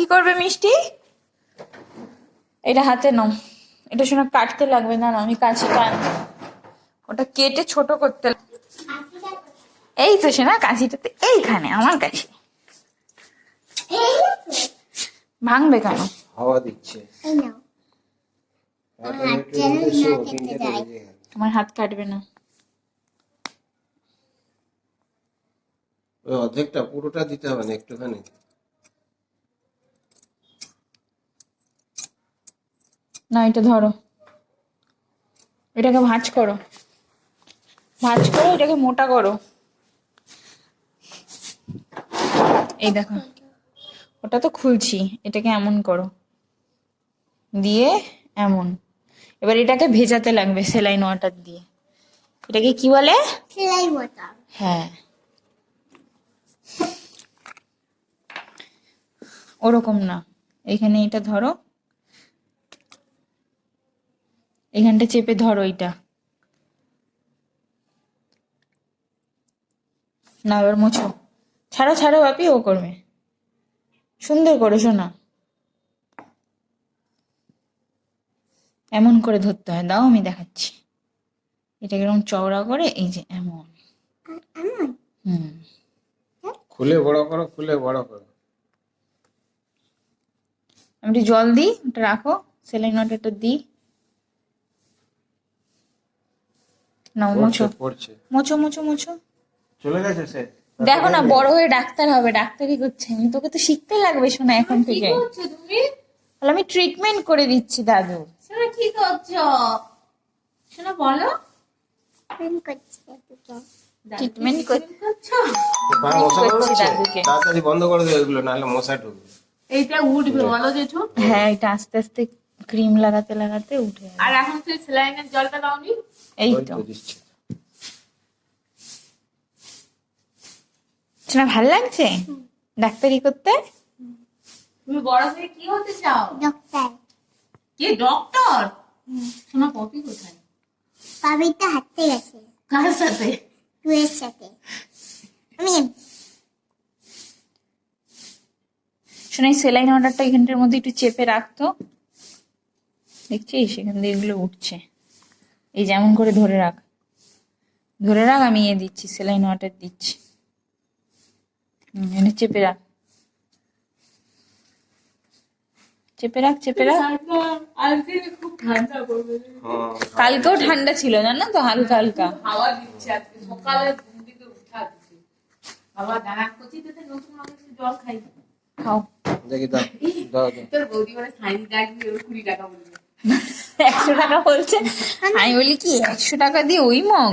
কি করবে মিষ্টি? এটা হাতে নাও। এটা শোনা কাটতে লাগবে না না আমি কাছে টান ওটা কেটে ছোট করতে এই তো শোনা কাঁচিটা তো এইখানে আমার কাছে। ভাঙবে কেন? হাওয়া দিচ্ছে। এই নাও। হাত না কাটবে না। ওই অর্ধেকটা পুরোটা দিতে হবে না একটুখানি? না এটা ধরো। এটাকে ভাঁজ করো। ভাঁজ করো এটাকে মোটা করো। এই দেখো ওটা তো খুলছি এটাকে এমন করো। দিয়ে এমন। এবার এটাকে ভেজাতে লাগবে সেলাইন ওয়াটার দিয়ে। এটাকে কি বলে? সেলাই বোতাম হ্যাঁ। ওরকম না। এখানে এটা ধরো। এখানটা চেপে ধরো এটা না এবার মোছো। ছাড়ো ছাড়ো বাপি ও করবে। সুন্দর করে শোনা। এমন করে ধরতে হয়। দাও আমি দেখাচ্ছি। এটা এরকম চওড়া করে এই যে এমন। হুম। খুলে বড় করো খুলে বড় করো। আমি একটু জল দিই ওটা রাখো। সেলাই ওয়াটারটা দিই। নাও মোছো। পড়ছে পড়ছে মোছো মোছো মোছো। চলে গেছে সে। দেখো না বড় হয়ে ডাক্তার হবে ডাক্তারি করছে। আমি তোকে তো শিখতে লাগবে শোনা এখন থেকে। তাহলে আমি ট্রিটমেন্ট করে দিচ্ছি দাদু। শোনা কি করছ? শোনা বলো। ট্রিটমেন্ট করছি। তাড়াতাড়ি বন্ধ করে দেবে এগুলো নাহলে মশা ঢুকবে। এইটা উঠবে বলো জেঠু হ্যাঁ এটা আস্তে আস্তে ক্রিম লাগাতে লাগাতে উঠে আর এখন তুই স্যালাইনের জলটা দাওনি? এই তো। তো শোনা ভালো লাগছে? ডাক্তারি করতে? তুমি বড় হয়ে কি হতে চাও? ডক্টর। কে ডক্টর? শোনা পপি কোথায়? পাবিটা হাঁটতে গেছে। কার সাথে? টুয়ের সাথে। আমি শোনা এই সেলাইন অর্ডারটা এখানটার মধ্যে একটু চেপে রাখতো। দেখছিস সেখান দিয়ে এগুলো উঠছে। এই যেমন করে ধরে রাখ। ধরে রাখ আমি এ দিচ্ছি সেলাইন ওয়াটার দিচ্ছি। এনে চেপে রাখ। চেপে রাখ চেপে রাখ। কালকেও ঠান্ডা ছিল জানো তো হালকা হালকা। হাওয়া দিচ্ছে আজকে সকালে ঘুম থেকে উঠা দিচ্ছে বাবা দাঁড়া করছি নতুন একটু জল খাই খাও। দেখি দাও দাও। দাও তোর বৌদি মানে সাইন ডাকবি ওর কুড়ি টাকা বলবে একশো টাকা বলছে। আমি বলি কি একশো টাকা দিয়ে ওই মগ?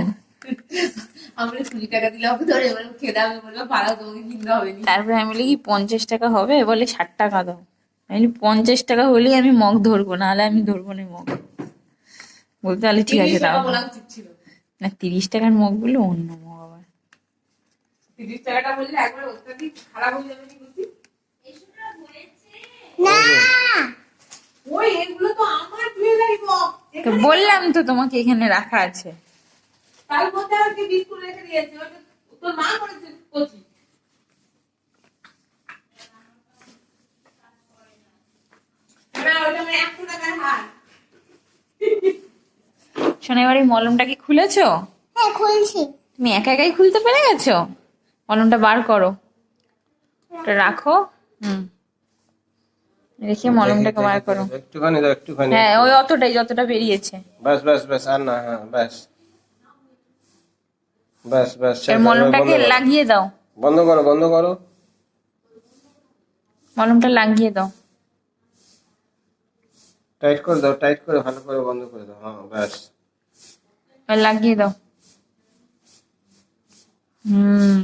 আমরা কুড়ি টাকা দিলে হবে ধরে এবার খেতে হবে বলব ভাড়া তোমাকে কিনতে হবে তারপরে আমি বলি কি পঞ্চাশ টাকা হবে? বলে ষাট টাকা দাও। আমি বলি পঞ্চাশ টাকা হলেই আমি মগ ধরবো নাহলে আমি ধরবো না মগ। বলতে তাহলে ঠিক আছে দাও বলা না তিরিশ টাকার মগগুলো অন্য মগ আবার। তিরিশ টাকাটা বললে একবার অত্যাধিক খারাপ হয়ে যাবে না! ওই এগুলো তো আমার জুয়েলারি বক্স তো বললাম তো তোমাকে এখানে রাখা আছে। বিস্কুট রেখে দিয়েছে ওটা তোর মা করেছে কচি। এই মলমটা কি খুলেছো? হ্যাঁ খুলছি। তুমি একা একাই খুলতে পেরে গেছো? মলমটা বার করো। রাখো। হুম। রেখে মলমটাকে বার করো একটুখানি দাও একটুখানি হ্যাঁ ওই অতটাই যতটা বেরিয়েছে। ব্যাস ব্যাস ব্যাস আর না হ্যাঁ ব্যাস। ব্যাস ব্যাস এর মলমটাকে লাগিয়ে দাও। বন্ধ করো বন্ধ করো। মলমটা লাগিয়ে দাও। টাইট করে দাও টাইট করে ভালো করে বন্ধ করে দাও। হ্যাঁ এবার লাগিয়ে দাও। হুম।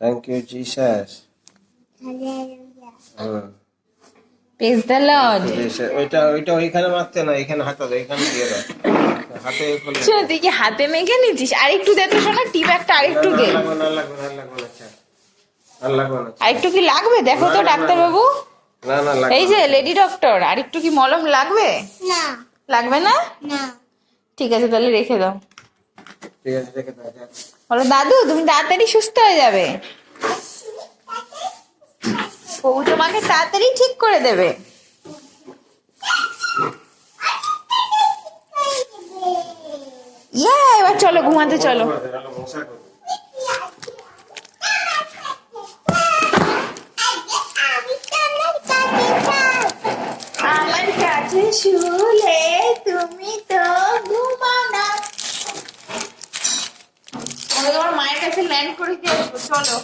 Thank you Jesus praise the Lord ওইটা ওইটা ওইখানে মারতে না এখানে হাতা দাও এখানে দিয়ে দাও। হাতে শোনো তুই কি হাতে মেখে নিচ্ছিস আরেকটু দে তো শোনা টিপ একটা আরেকটু দে। আর আরেকটু কি লাগবে? দেখো তো ডাক্তার বাবু না না। লাগবে এই যে লেডি ডক্টর আরেকটু কি মলম লাগবে? না। লাগবে না? না। ঠিক আছে তাহলে রেখে দাও। ঠিক আছে রেখে দাও বলো দাদু তুমি তাড়াতাড়ি সুস্থ হয়ে যাবে। বউ তোমাকে তাড়াতাড়ি ঠিক করে দেবে। এবার চলো, ঘুমাতে চলো। আমার কাছে শুলে তুমি তো ঘুমাও না। তোমার মায়ের কাছে ল্যান্ড করে চলো।